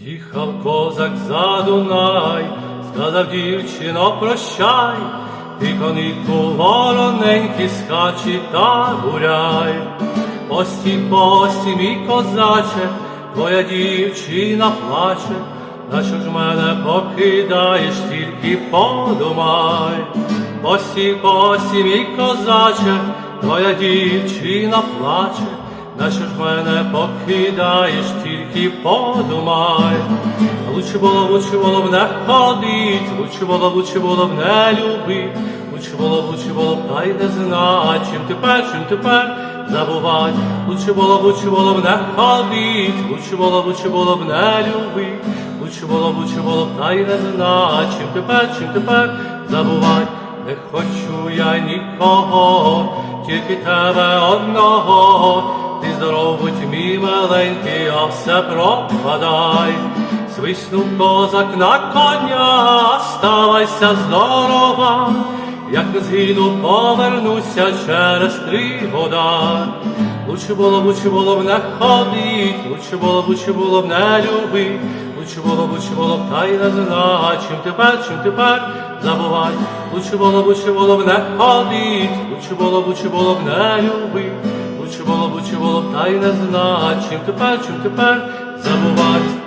Їхав козак за Дунай, сказав дівчино, прощай, ти конику вороненький скачі та гуляй. Пості, пості, мій козаче, твоя дівчина плаче, на що ж мене покидаєш, тільки подумай. Пості, пості, мій козаче, твоя дівчина плаче, на ж мене покидаєш, тільки подумай. Лучше було, лучше було б не ходить, лучше було, лучше було б не любить, лучше було, лучше було б та й не знать, чим тепер, чим тепер забувать. Лучше було, лучше було б не ходить, лучше було, лучше було б не любить, лучше було, лучше було б та й не знать, чим тепер, чим тепер забувать. Не хочу я нікого, тільки тебе одного, ти здоров будь мій миленький, а все пропадай. Свиснув козак на коня, ставайся здорова, як не згину, повернуся через три года. Лучше було, лучше було б не ходить, лучше було, лучше було б не любить, лучше було, лучше було б та й не знать, чим тепер, чим тепер забувай. Лучше було, лучше було б не ходить, лучше було, лучше було б не любить, та й не знать, чим тепер, чим тепер забувать.